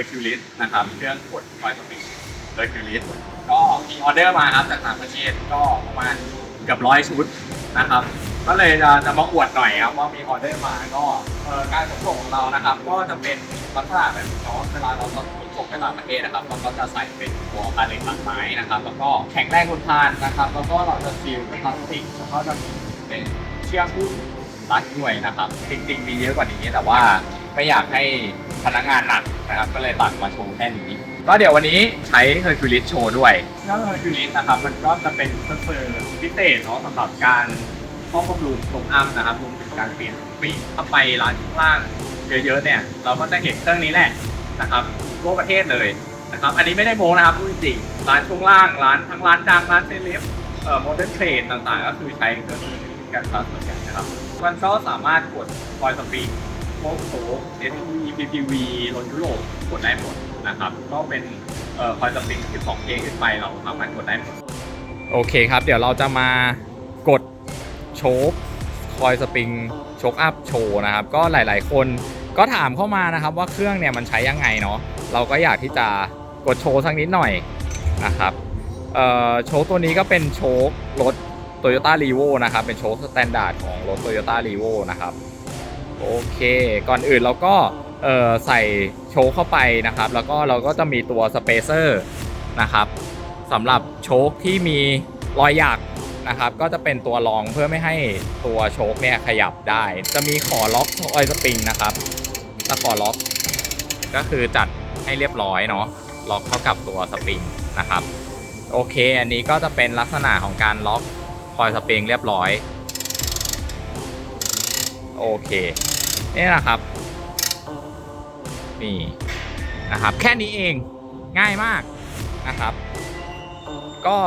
ร์คิวลิสนะครับเครื่องกดคอยสปริงเฮอร์คิวลิสก็มีออเดอร์มาครับจากต่างประเทศก็ประมาณเกือบร้อยชุดนะครับก็เลยจะจะมาอวดหน่อยครับว่ามีออเดอร์มาก็เออการขนส่งของเรานะครับ ก็จะเป็นลักษณะแบบนี้เนาะเวลาเราขนส่งไปต่างประเทศนะครับเราก็จะใส่เป็นตัวพาเลทตัดไม้นะครับ แล้วก็แข็งแรงทนทานนะครับ แล้วก็เราจะซีลเป็นพลาสติกแล้วก็จะมีเป็นเชือกหุ้ม รัดด้วยนะครับ จริงๆมีเยอะกว่านี้แต่ว่าไม่อยากให้พนักงานหนักนะครับ ก็เลยตัดมาโชว์แค่นี้ ก็เดี๋ยววันนี้ใช้เฮอร์คิวลิสโชว์ด้วยแล้วเฮอร์คิวลิสนะครับ มันก็จะเป็นเครื่องมือพิเศษเนาะสำหรับการข้อบำรุงตรงอ้ำนะครับรวมถึงการเปลี่ยนปีกถ้าไปร้านข้างล่างเยอะๆเนี่ย เราก็จะเห็นเครื่องนี้แหละนะครับทั่วประเทศเลยนะครับ อันนี้ไม่ได้โมนะครับพูดจริงๆร้านช่วงล่างร้านทั้งร้านดังร้านเซเลบเอ่อโมเดิร์นเทรดต่างๆ ก็คือใช้เครื่องนี้ กันซะส่วนใหญ่นะครับมันก็สามารถกดคอยสปริงโค้งโถ SUV PPV รถยุโรปกดได้หมดนะครับ ก็เป็นเอ่อคอยสปริง12 k ขึ้นไปเราสามารถกดได้หมดโอเคครับ เดี๋ยวเราจะมากดโชคคอยสปริงโชคอัพโชว์นะครับ ก็หลาย ๆ คนก็ถามเข้ามานะครับว่าเครื่องเนี่ยมันใช้ยังไงเนาะเราก็อยากที่จะกดโชว์สักนิดหน่อยนะครับโชคตัวนี้ก็เป็นโชครถ Toyota r e v o นะครับ เป็นโชคสแตนดาร์ดของรถ Toyota r e v o นะครับโอเค ก่อนอื่นเราก็ใส่โชคเข้าไปนะครับ แล้วก็เราก็จะมีตัวสเปเซอร์นะครับสำหรับโชคที่มีรอยหยักนะครับ ก็จะเป็นตัวรองเพื่อไม่ให้ตัวโชคเนี่ยขยับได้ จะมีขอล็อกออยสปริงนะครับตะขอล็อก ก็คือจัดให้เรียบร้อยเนาะ ล็อกเข้ากับตัวสปริงนะครับ โอเค อันนี้ก็จะเป็นลักษณะของการล็อก คอยสปริงเรียบร้อย โอเค นี่นะครับ นี่นะครับ แค่นี้เองง่ายมากนะครับ ก็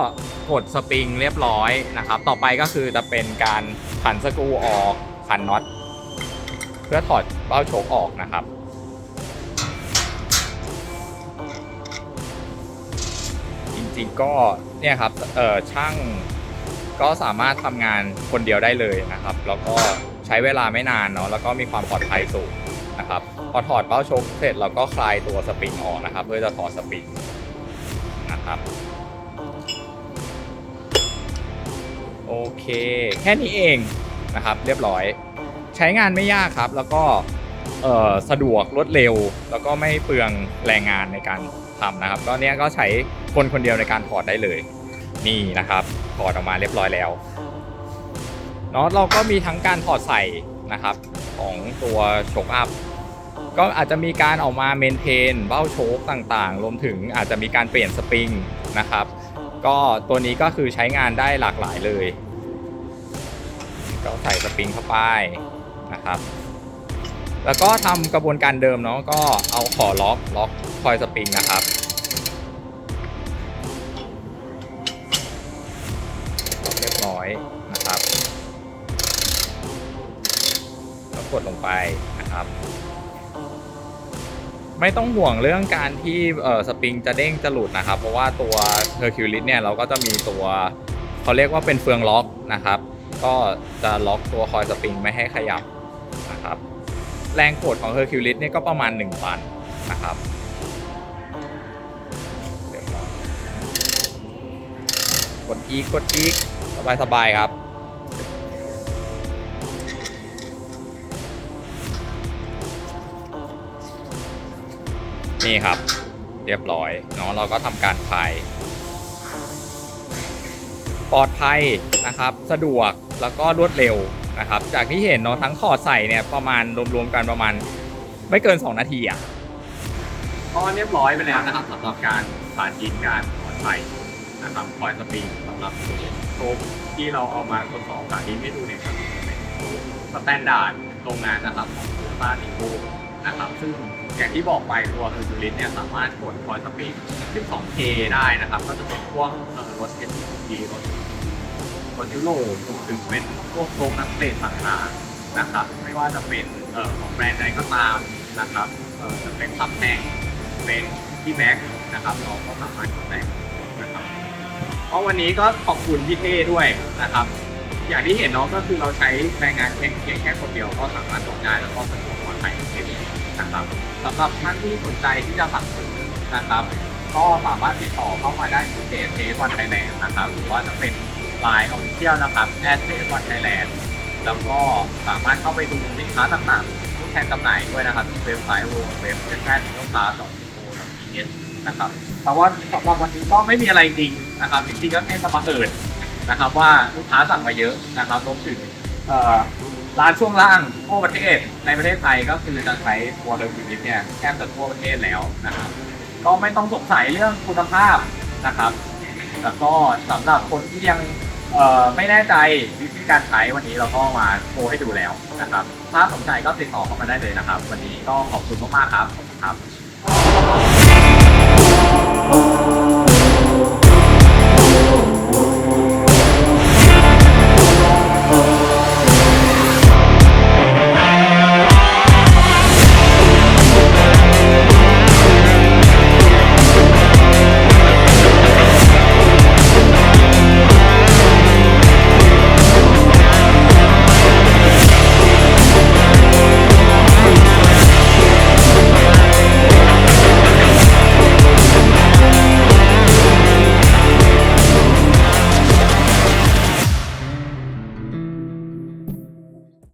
กดสปริงเรียบร้อยนะครับ ต่อไปก็คือจะเป็นการขันสกรูออกขันน็อตเพื่อถอดเบ้าโชคออกนะครับจริงๆก็เนี่ยครับเออช่าง ก็สามารถทำงานคนเดียวได้เลยนะครับ แล้วก็ใช้เวลาไม่นานเนาะแล้วก็มีความปลอดภัยสูงนะครับพอถอดเบ้าชคเสร็จเราก็คลายตัวสปริงออกนะครับ เพื่อจะถอดสปริงนะครับ โอเค แค่นี้เองนะครับ เรียบร้อย ใช้งานไม่ยากครับ แล้วก็เอ่อสะดวกรวดเร็ว แล้วก็ไม่เปลืองแรงงานในการทำนะครับ ก็เนี้ยก็ใช้คนคนเดียวในการถอดได้เลย นี่นะครับถอดออกมาเรียบร้อยแล้วเนาะเราก็มีทั้งการถอดใส่นะครับของตัวโชคอัพก็อาจจะมีการออกมาเมนเทนเบ้าโชคต่างๆ รวมถึงอาจจะมีการเปลี่ยนสปริงนะครับก็ตัวนี้ก็คือใช้งานได้หลากหลายเลยก็ใส่สปริงเข้าไปนะครับ แล้วก็ทำกระบวนการเดิมเนาะก็เอาขอล็อกล็อกคอยสปริงนะครับ ร้อยนะครับแล้วกดลงไปนะครับ ไม่ต้องห่วงเรื่องการที่เออสปริงจะเด้งจะหลุดนะครับ เพราะว่าตัว Hercules เนี่ยเราก็จะมีตัวเขาเรียกว่าเป็นเฟืองล็อกนะครับ ก็จะล็อกตัวคอยสปริงไม่ให้ขยับนะครับ แรงกดของ Hercules เนี่ยก็ประมาณ1ปันนะครับกดอีกกดอีก บายสบายๆครับ นี่ครับ เรียบร้อยเนาะเราก็ทำการคลายปลอดภัยนะครับ สะดวกแล้วก็รวดเร็วนะครับ จากที่เห็นเนาะทั้งขอดใส่เนี่ยประมาณรวมๆกันประมาณ ไม่เกิน 2 นาทีอะก็เรียบร้อยไปแล้วนะครับสำหรับการสาธิตการขอดใส่นะครับคอยสปริงสำหรับ โชคที่เราเอามาทดสอบสาธิตให้ดูเนี่ยครับเปคสแตนดาร์ดโรงงานนะครับของโตโยต้านิโกนะครับ ซึ่งอย่างที่บอกไปตัวเฮอร์จูลิสเนี่ยสามารถกดคอยสปริง 12K ได้นะครับ ก็จะเป็นพวกเออรถ SUV รถรถยุโรปรวมถึงเป็นพวกโรงนักเตะต่างๆนะครับ ไม่ว่าจะเป็นเออของแบรนด์ใดก็ตามนะครับเออจะเป็นซับแท็กเป็นที่แม็กนะครับเราก็สามารถแต่ง เพราะวันนี้ก็ขอบคุณพี่เท่ด้วยนะครับ อย่างที่เห็นเน้องก็คือเราใช้แรงงานเพียงแค่คนเดียวก็สามารถตกได้แล้วก็สะดวกปลอดภัยเช่นนะครับสำหรับท่านที่สนใจที่จะสั่งซื้อนะครับ ก็สามารถติดต่อเข้ามาได้ที่เพจเทสวันไทยแลนด์นะครับหรือว่าจะเป็นไลน์ของเที่ยวนะครับแอดเทสวันไทยแลนด์แล้วก็สามารถเข้าไปดูสินค้าต่างๆที่แทนจำหน่ายด้วยนะครับที่เว็บไซต์เว็บเว็บแพทย์ลูกค้าสองโอเอสนะครับแต่ว่าสำหรับวันนี้ก็ไม่มีอะไรจริง นะครับจริงๆก็แค่จะมาเอิดนะครับว่าลูกค้าสั่งมาเยอะนะครับรวมถึงร้านช่วงล่างทั่วประเทศในประเทศไทยก็คือจะใช้ตัวเดอร์ฟิลิปเนี่ยแทบจะทั่วประเทศแล้วนะครับก็ไม่ต้องสงสัยเรื่องคุณภาพนะครับ แล้วก็สำหรับคนที่ยังไม่แน่ใจวิธีการใช้วันนี้เราก็มาโชว์ให้ดูแล้วนะครับ ถ้าสนใจก็ติดต่อเข้ามาได้เลยนะครับ วันนี้ก็ขอบคุณมากๆครับครับ